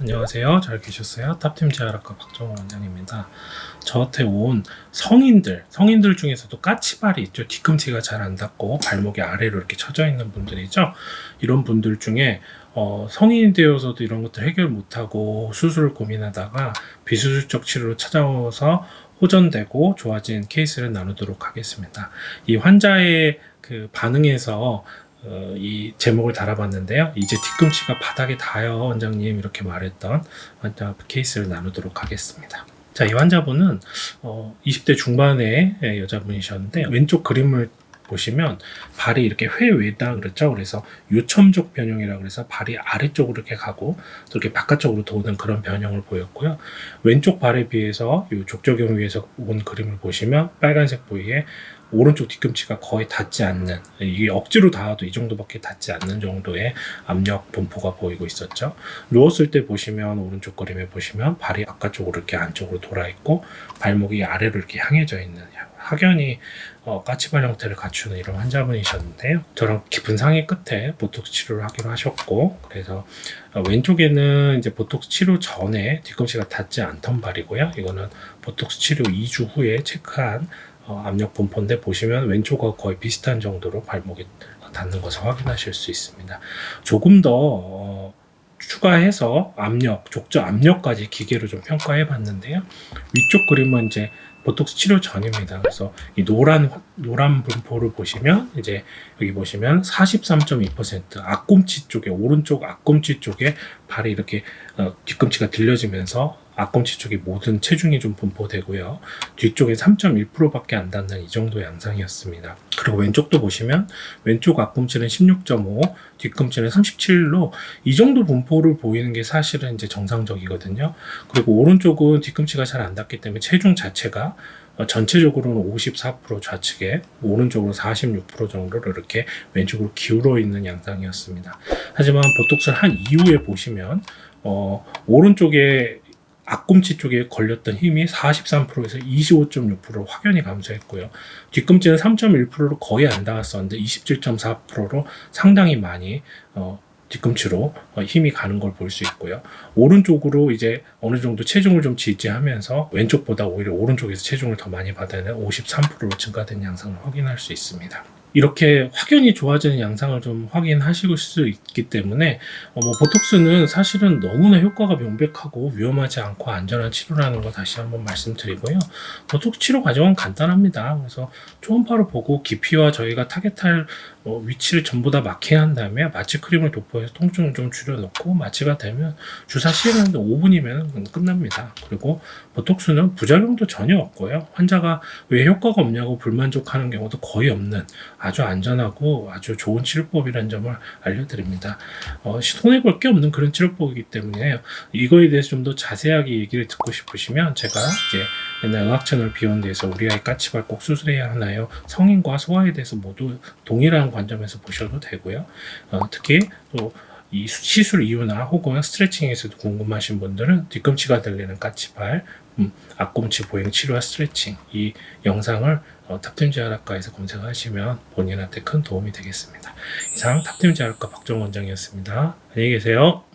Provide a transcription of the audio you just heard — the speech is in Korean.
안녕하세요. 잘 계셨어요? 탑팀 재활학과 박정호 원장입니다. 저한테 온 성인들, 성인들 중에서도 까치발이 있죠. 뒤꿈치가 잘 안 닿고 발목이 아래로 이렇게 처져 있는 분들이죠. 이런 분들 중에 어, 성인이 되어서도 이런 것들 해결 못하고 수술을 고민하다가 비수술적 치료로 찾아와서 호전되고 좋아진 케이스를 나누도록 하겠습니다. 이 환자의 그 반응에서 어, 이 제목을 달아봤는데요. 이제 뒤꿈치가 바닥에 닿아요, 원장님 이렇게 말했던 환자 케이스를 나누도록 하겠습니다. 자, 이 환자분은 어, 20대 중반의 여자분이셨는데 왼쪽 그림을 보시면 발이 이렇게 회외다 그랬죠. 그래서 유첨족 변형이라 그래서 발이 아래쪽으로 이렇게 가고 또 이렇게 바깥쪽으로 도는 그런 변형을 보였고요. 왼쪽 발에 비해서 이 족저경 위에서 온 그림을 보시면 빨간색 부위에 오른쪽 뒤꿈치가 거의 닿지 않는 이게 억지로 닿아도 이 정도밖에 닿지 않는 정도의 압력 분포가 보이고 있었죠. 누웠을 때 보시면 오른쪽 그림에 보시면 발이 바깥쪽으로 이렇게 안쪽으로 돌아 있고 발목이 아래로 이렇게 향해져 있는 확연히 어, 까치발 형태를 갖추는 이런 환자분이셨는데요. 저랑 깊은 상의 끝에 보톡스 치료를 하기로 하셨고, 그래서 어, 왼쪽에는 이제 보톡스 치료 전에 뒤꿈치가 닿지 않던 발이고요. 이거는 보톡스 치료 2주 후에 체크한 어, 압력 분포인데 보시면 왼쪽과 거의 비슷한 정도로 발목이 닿는 것을 확인하실 수 있습니다. 조금 더 어, 추가해서 압력, 족저 압력까지 기계로 좀 평가해 봤는데요. 위쪽 그림은 이제 보톡스 치료 전입니다. 그래서 이 노란 노란 분포를 보시면 이제 여기 보시면 43.2% 앞꿈치 쪽에 오른쪽 앞꿈치 쪽에 발이 이렇게 어, 뒤꿈치가 들려지면서 앞꿈치 쪽에 모든 체중이 좀 분포되고요. 뒤쪽에 3.1%밖에 안 닿는 이 정도 양상이었습니다. 그리고 왼쪽도 보시면 왼쪽 앞꿈치는 16.5, 뒤꿈치는 37로 이 정도 분포를 보이는 게 사실은 이제 정상적이거든요. 그리고 오른쪽은 뒤꿈치가 잘 안 닿기 때문에 체중 자체가 어, 전체적으로는 54% 좌측에 오른쪽으로 46% 정도로 이렇게 왼쪽으로 기울어 있는 양상이었습니다. 하지만 보톡스를 한 이후에 보시면 어, 오른쪽에 앞꿈치 쪽에 걸렸던 힘이 43%에서 25.6%로 확연히 감소했고요. 뒤꿈치는 3.1%로 거의 안 닿았었는데 27.4%로 상당히 많이 어, 뒤꿈치로 어, 힘이 가는 걸 볼 수 있고요. 오른쪽으로 이제 어느 정도 체중을 좀 지지하면서 왼쪽보다 오히려 오른쪽에서 체중을 더 많이 받아내 53%로 증가된 양상을 확인할 수 있습니다. 이렇게 확연히 좋아지는 양상을 좀 확인하실 수 있기 때문에 어, 뭐 보톡스는 사실은 너무나 효과가 명백하고 위험하지 않고 안전한 치료라는 거 다시 한번 말씀드리고요. 보톡스 치료 과정은 간단합니다. 그래서 초음파로 보고 깊이와 저희가 타겟할 어, 위치를 전부 다 마킹한 다음에 마취 크림을 도포해서 통증을 좀 줄여놓고 마취가 되면 주사 시행하는데 5분이면 끝납니다. 그리고 보톡스는 부작용도 전혀 없고요. 환자가 왜 효과가 없냐고 불만족하는 경우도 거의 없는 아주 안전하고 아주 좋은 치료법이라는 점을 알려드립니다. 어, 손해볼 게 없는 그런 치료법이기 때문에 이거에 대해서 좀 더 자세하게 얘기를 듣고 싶으시면 제가 이제 옛날 의학 채널 비욘드에서 우리 아이 까치발 꼭 수술해야 하나요? 성인과 소아에 대해서 모두 동일한 관점에서 보셔도 되고요. 어, 특히 또 이 시술 이유나 혹은 스트레칭에서도 궁금하신 분들은 뒤꿈치가 들리는 까치발, 음, 앞꿈치 보행 치료와 스트레칭 이 영상을 어, 탑팀 재활학과에서 검색하시면 본인한테 큰 도움이 되겠습니다. 이상 탑팀 재활학과 박정 원장이었습니다. 안녕히 계세요.